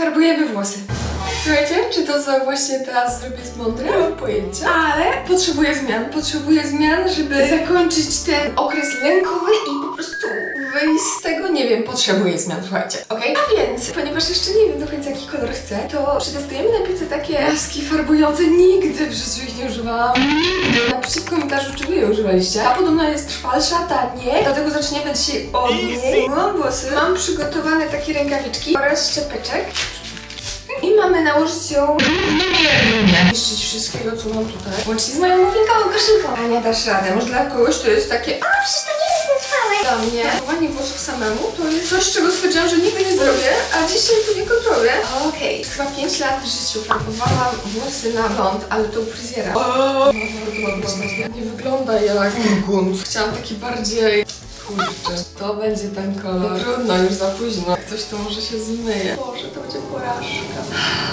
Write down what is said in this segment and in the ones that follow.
Farbujemy włosy. Słuchajcie, czy to co właśnie teraz zrobię jest mądre? Nie mam pojęcia. Ale potrzebuję zmian. Potrzebuję zmian, żeby zakończyć ten okres lękowy i wyjść z tego. Nie wiem, potrzebuję zmian, słuchajcie. Okej? A więc, ponieważ jeszcze nie wiem do końca jaki kolor chcę, to przetestujemy najpierw te takie maski farbujące. Nigdy w życiu ich nie używałam. Napiszcie w komentarzu, czy wy je używaliście. Ta podobno jest trwalsza, ta nie. Dlatego zaczniemy dzisiaj od niej. Mam włosy. Mam przygotowane takie rękawiczki oraz szczepeczek. I mamy nałożyć ją niszczyć wszystkiego, co mam tutaj. Łącznie z moją muffinkową koszulką. A nie dasz radę. Może dla kogoś to jest takie a Przecież to. Dla mnie włosów samemu to jest coś, czego stwierdziłam, że nigdy nie zrobię, a dzisiaj to nie kontroluję. Okej, Przez chyba 5 lat w życiu farbowałam włosy na blond, ale to u fryzjera. O, nie wygląda jak. Chciałam taki bardziej... Kurczę, to będzie ten kolor. No trudno, już za późno. Jak coś to może się zmyje. Boże, to będzie porażka.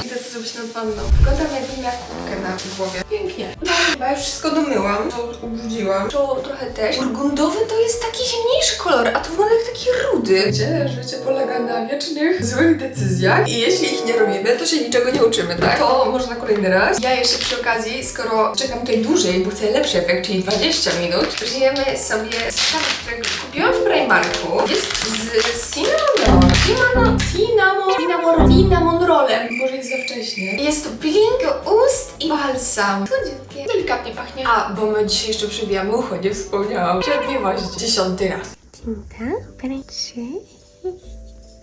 Idę to zrobić nad wanną. Wyglądam jakbym miała kubkę na głowie. Pięknie. No, chyba już wszystko domyłam. To ubrudziłam. Czoło trochę też. Burgundowy to jest taki zimniejszy kolor, a to wygląda jak taki rudy. Gdzie życie polega na wiecznych złych decyzjach i jeśli ich nie robimy, to się niczego nie uczymy, tak? To może na kolejny raz. Ja jeszcze przy okazji, skoro czekam tutaj dłużej, bo chcę lepszy efekt, czyli 20 minut, żyjemy sobie zestaw, którego kupiłam w Primarku. Jest z cinnamon. Cinnamon, cinnamon, cinnamon, cinnamon rollem. Może jest za wcześnie. Jest to peeling ust i balsam. Słodziutkie. Delikatnie pachnie. A, bo my dzisiaj jeszcze przebijamy ucho, nie wspomniałam. Cierpliwość. Dziesiąty raz. Tinta, kręci,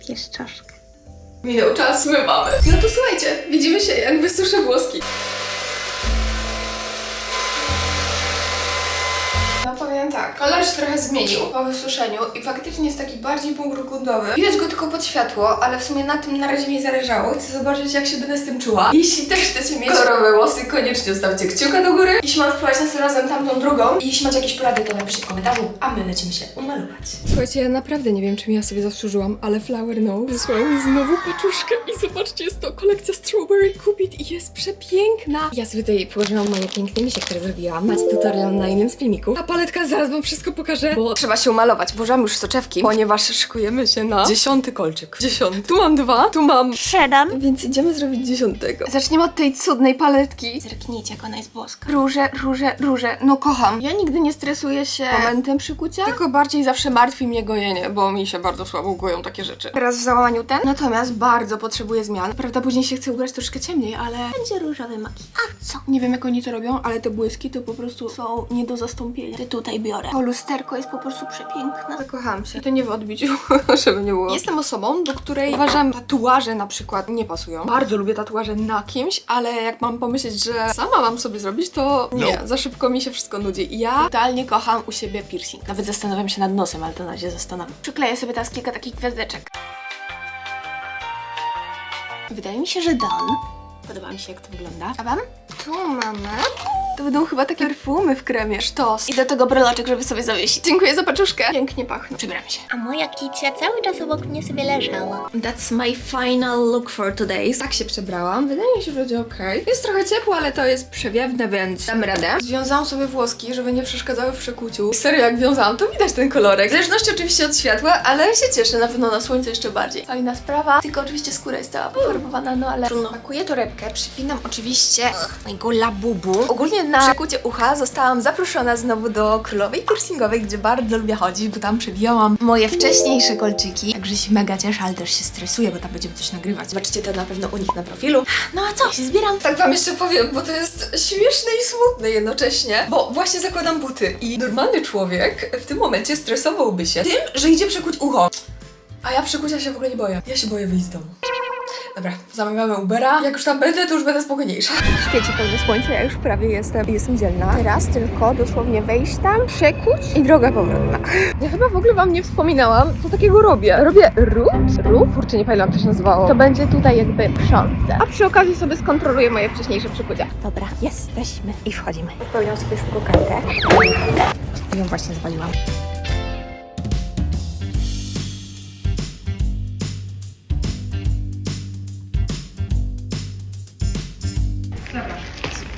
pieszczoszka. Minął czas, my mamy. No to słuchajcie, widzimy się jak wysuszę włoski. Tak, kolor się trochę zmienił po wysuszeniu i faktycznie jest taki bardziej burgundowy. Widać go tylko pod światło, ale w sumie na tym na razie mi zależało. Chcę zobaczyć jak się będę z tym czuła. Jeśli też chcecie mieć kolorowe włosy, koniecznie zostawcie kciuka do góry. Jeśli mam spróbować następnym razem tamtą drugą i jeśli macie jakieś porady, to napiszcie w komentarzu, a my lecimy się umalować. Słuchajcie, ja naprawdę nie wiem czym ja sobie zasłużyłam, ale Flower No wysłał mi znowu paczuszkę i zobaczcie, jest to kolekcja Strawberry Cupid i jest przepiękna. Ja sobie tutaj położyłam moje piękne misie, które zrobiłam. Macie tutorial na innym z filmiku. A paletka zaraz wam wszystko pokażę, bo trzeba się umalować. Włożyłam już soczewki, ponieważ szykujemy się na dziesiąty kolczyk. Dziesiąty. Tu mam dwa, tu mam Siedem. więc idziemy zrobić dziesiątego. Zaczniemy od tej cudnej paletki. Zerknijcie, jak ona jest boska. Róże, róże, róże. No kocham. Ja nigdy nie stresuję się momentem przykucia, tylko bardziej zawsze martwi mnie gojenie, bo mi się bardzo słabo goją takie rzeczy. Teraz w załamaniu ten, natomiast bardzo potrzebuję zmian. Prawda, później się chcę ubrać troszkę ciemniej, ale Będzie różowy makijaż. A co? nie wiem jak oni to robią, ale te błyski to po prostu są nie do zastąpienia. Ty tutaj biorę. To lusterko jest po prostu przepiękne. Zakochałam się. I to nie w odbiciu, żeby nie było. Jestem osobą, do której uważam tatuaże na przykład nie pasują. Bardzo lubię tatuaże na kimś, ale jak mam pomyśleć, że sama mam sobie zrobić, to nie, za szybko mi się wszystko nudzi. I ja totalnie kocham u siebie piercing. Nawet zastanawiam się nad nosem, ale to na razie zastanawiam. Przykleję sobie teraz kilka takich gwiazdeczek. Wydaje mi się, że Dan. Podoba mi się, jak to wygląda. A wam? Tu mamy. To będą chyba takie perfumy w kremie. Sztos. I do tego breloczek, żeby sobie zawiesić. Dziękuję za paczuszkę. Pięknie pachną. Przybieramy się. A moja kicia cały czas obok mnie sobie leżała. That's my final look for today. Tak się przebrałam. Wydaje mi się, że będzie ok. Jest trochę ciepło, ale to jest przewiewne, więc damy radę. Związałam sobie włoski, żeby nie przeszkadzały w przekuciu. Serio, jak wiązałam, to widać ten kolorek. W zależności oczywiście od światła, ale się cieszę na pewno na słońce jeszcze bardziej. Fajna sprawa. Tylko oczywiście skóra jest cała pofarbowana, no ale trudno. Pakuję torebkę, przypinam oczywiście mojego labubu. Ogólnie na przekucie ucha zostałam zaproszona znowu do królowej piercingowej, gdzie bardzo lubię chodzić, bo tam przewijałam moje wcześniejsze kolczyki. Także się mega cieszę, ale też się stresuję, bo tam będziemy coś nagrywać. Zobaczycie to na pewno u nich na profilu. No a co? Się zbieram. Tak wam jeszcze powiem, bo to jest śmieszne i smutne jednocześnie, bo właśnie zakładam buty i normalny człowiek w tym momencie stresowałby się tym, że idzie przekuć ucho. A ja przekucia się w ogóle nie boję. Ja się boję wyjść z domu. Dobra, zamawiamy Ubera. Jak już tam będę, to już będę spokojniejsza. Świeci pełne słońce, ja już prawie jestem, jestem dzielna. Teraz tylko dosłownie wejść tam, przekuć i droga powrotna. Ja chyba w ogóle wam nie wspominałam, co takiego robię. Robię rób, rób, kurczę, nie pamiętam jak to się nazywało. To będzie tutaj jakby prząsce. A przy okazji sobie skontroluję moje wcześniejsze przekucia. Dobra, jesteśmy. I wchodzimy. Wypełniam sobie szybko kartę. I ją właśnie zwaliłam.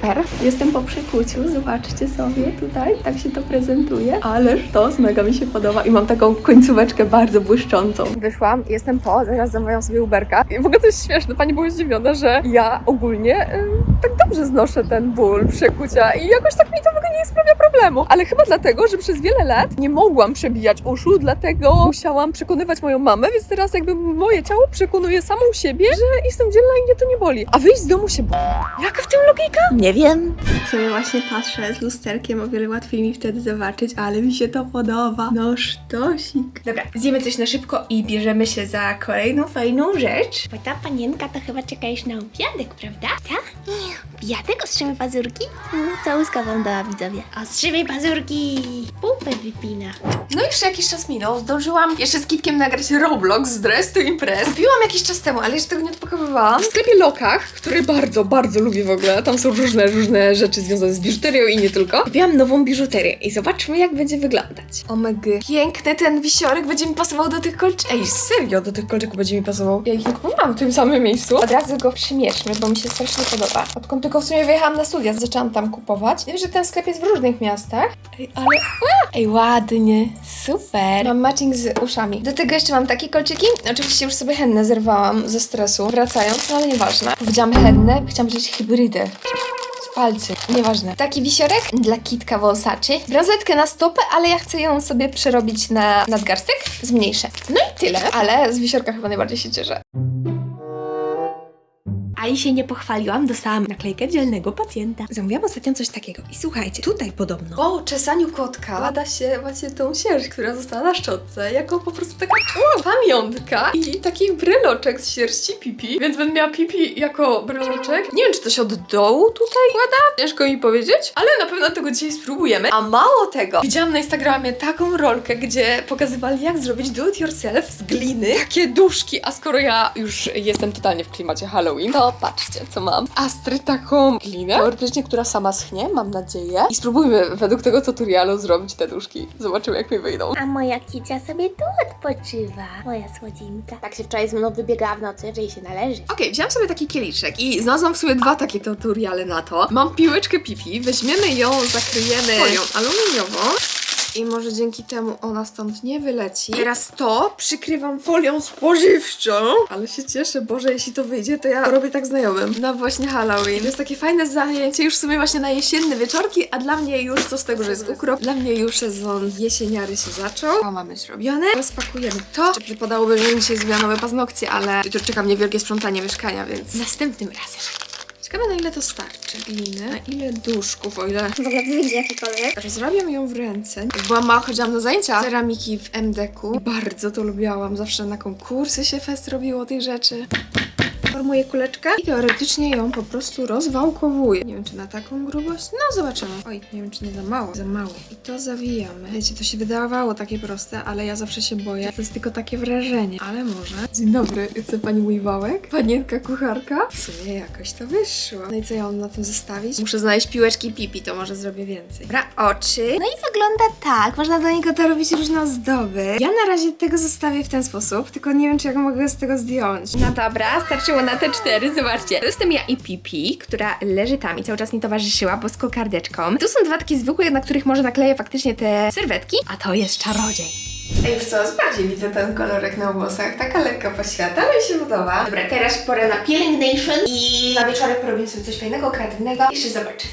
Super. Jestem po przekuciu, zobaczcie sobie tutaj, tak się to prezentuje. Ależ to mega mi się podoba i mam taką końcóweczkę bardzo błyszczącą. Wyszłam, jestem po, zaraz zamawiam sobie Uberka. I w ogóle to jest śmieszne, pani była zdziwiona, że ja ogólnie y, tak dobrze znoszę ten ból przekucia i jakoś tak mi to nie sprawia problemu. Ale chyba dlatego, że przez wiele lat nie mogłam przebijać uszu, dlatego musiałam przekonywać moją mamę, więc teraz jakby moje ciało przekonuje samą siebie, że jestem dzielna i mnie to nie boli. A wyjść z domu się boli. Jaka w tym logika? Nie wiem. sobie właśnie patrzę z lusterkiem, o wiele łatwiej mi wtedy zobaczyć, ale mi się to podoba. No sztosik. Dobra, zjemy coś na szybko i bierzemy się za kolejną fajną rzecz. Bo ta panienka to chyba czeka już na obiadek, prawda? Tak? Obiadek? Ostrzymy pazurki? Mm, Całuska wam dała widzowie. Ostrzymy pazurki! Pupę wypina. No już jakiś czas minął, zdążyłam jeszcze z Kitkiem nagrać Roblox z Dress to Impress. Kupiłam jakiś czas temu, ale jeszcze tego nie odpakowywałam. W sklepie Lokach, który bardzo, bardzo lubię w ogóle. Tam są różne, różne rzeczy związane z biżuterią i nie tylko. Kupiłam nową biżuterię i zobaczmy jak będzie wyglądać. Omega. Piękny ten wisiorek będzie mi pasował do tych kolczyków. Ej, serio, do tych kolczyków będzie mi pasował. Ja ich nie kupowałam w tym samym miejscu. Od razu go przymierzmy, bo mi się strasznie podoba. Odkąd tylko w sumie wyjechałam na studia, zaczęłam tam kupować. Wiem, że ten sklep jest w różnych miastach. Ej, ale... Ej, ładnie. Super. Mam matching z uszami. Do tego jeszcze mam takie kolczyki. Oczywiście już sobie hennę zerwałam ze stresu, wracając, no ale nieważne. Powiedziałam hennę, chciałam powiedzieć hybrydę. Palcy, nieważne. Taki wisiorek dla kitka wąsaczy. Bransoletkę na stopę, ale ja chcę ją sobie przerobić na nadgarstek. Zmniejszę. No i tyle. Ale z wisiorka chyba najbardziej się cieszę. I się nie pochwaliłam, dostałam naklejkę dzielnego pacjenta. Zamówiłam ostatnio coś takiego. I słuchajcie, tutaj podobno po czesaniu kotka bada się właśnie tą sierść, która została na szczotce, jako po prostu taka o, pamiątka i taki bryloczek z sierści pipi. Więc będę miała pipi jako bryloczek. Nie wiem, czy to się od dołu tutaj kłada, ciężko mi powiedzieć, ale na pewno tego dzisiaj spróbujemy. A mało tego, widziałam na Instagramie taką rolkę, gdzie pokazywali, jak zrobić do it yourself z gliny takie duszki, a skoro ja już jestem totalnie w klimacie Halloween, to patrzcie, co mam. Astry taką glinę, teoretycznie, która sama schnie, mam nadzieję. I spróbujmy według tego tutorialu zrobić te duszki. Zobaczymy, jak mi wyjdą. A moja kicia sobie tu odpoczywa. Moja słodzinka. Tak się wczoraj z mną wybiegała w nocy, że jej się należy. Okej, wziąłam sobie taki kieliszek i znalazłam w sobie dwa takie tutoriale na to. Mam piłeczkę pipi, weźmiemy ją, zakryjemy folią aluminiową. I może dzięki temu ona stąd nie wyleci. Teraz to przykrywam folią spożywczą. Ale się cieszę, Boże, jeśli to wyjdzie, to ja robię tak znajomym. Na właśnie Halloween. To jest takie fajne zajęcie już w sumie właśnie na jesienne wieczorki, a dla mnie już, co z tego, że jest ukrop, dla mnie już sezon jesieniary się zaczął. To mamy zrobione. Rozpakujemy to. Czy wypadałoby wziąć dzisiaj zmiana nowe paznokcie, ale jutro czeka mnie wielkie sprzątanie mieszkania, więc następnym razem. Ciekawe na ile to starczy gliny, na ile duszków, o ile W ogóle wyjdzie jaki kolor? Rozrabiam ją w ręce. Jak byłam mała, chodziłam na zajęcia ceramiki w MDK-u. Bardzo to lubiałam. Zawsze na konkursy się fest robiło tych rzeczy. Formuję kuleczkę i teoretycznie ją po prostu rozwałkowuję. Nie wiem, czy na taką grubość? No, zobaczymy. Oj, nie wiem, czy nie za mało. Za mało. I to zawijamy. Wiecie, to się wydawało takie proste, ale ja zawsze się boję. To jest tylko takie wrażenie. Ale może. Dzień dobry, chce pani mój wałek? Panienka kucharka? W sumie jakoś to wyszło. No i co ja mam na tym zostawić? Muszę znaleźć piłeczki pipi, to może zrobię więcej. Dobra, oczy. No i wygląda tak. Można do niego to robić różne ozdoby. Ja na razie tego zostawię w ten sposób, tylko nie wiem, czy jak mogę z tego zdjąć. No dobra, starczyło na te cztery, zobaczcie. To jestem ja i Pipi, która leży tam i cały czas mi towarzyszyła, bo z kokardeczką. Tu są dwa takie zwykłe, na których może nakleję faktycznie te serwetki, a to jest czarodziej. Ej, już coraz bardziej widzę ten kolorek na włosach. Taka lekka poświata, mi się podoba. Dobra, teraz pora na pielęgnation i na wieczorek porobimy sobie coś fajnego, kreatywnego. Jeszcze zobaczyć.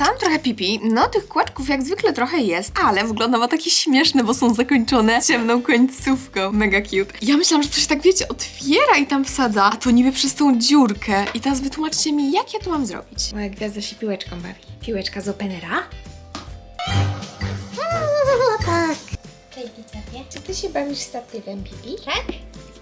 Poczesałam trochę pipi. No, tych kłaczków jak zwykle trochę jest, ale wygląda ma takie śmieszne, bo są zakończone ciemną końcówką. Mega cute. Ja myślałam, że to się tak, wiecie, otwiera i tam wsadza, a to niby przez tą dziurkę. I teraz wytłumaczcie mi, jak ja to mam zrobić. Moja gwiazda się piłeczką bawi. Piłeczka z Openera. tak. Cześć widzowie. Czy ty się bawisz statywem, Pipi? Tak?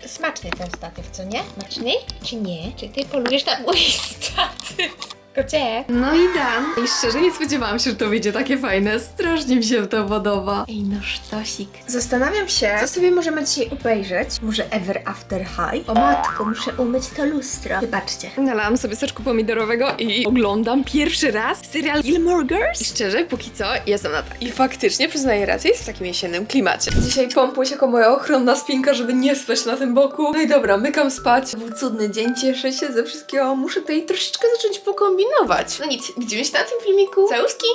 Smaczny ten statyw, co nie? Smaczny? Czy nie? Czy ty polujesz na mój statyw? Kocie? No i Dan. I szczerze nie spodziewałam się, że to wyjdzie takie fajne. Strasznie mi się to podoba. Ej, no sztosik. Zastanawiam się, co sobie możemy dzisiaj obejrzeć. Może Ever After High? O matko, muszę umyć to lustro. Wybaczcie. Nalałam sobie soczku pomidorowego i oglądam pierwszy raz serial Gilmore Girls. I szczerze, póki co jestem na tak. I faktycznie, przyznaję rację, jest w takim jesiennym klimacie. Dzisiaj pompuś jako moja ochronna spinka, żeby nie spać na tym boku. No i dobra, mykam spać. Był cudny dzień, cieszę się ze wszystkiego. Muszę tutaj troszeczkę zacząć pokombinować kombinować. No nic, widzimy się na tym filmiku. Całuski!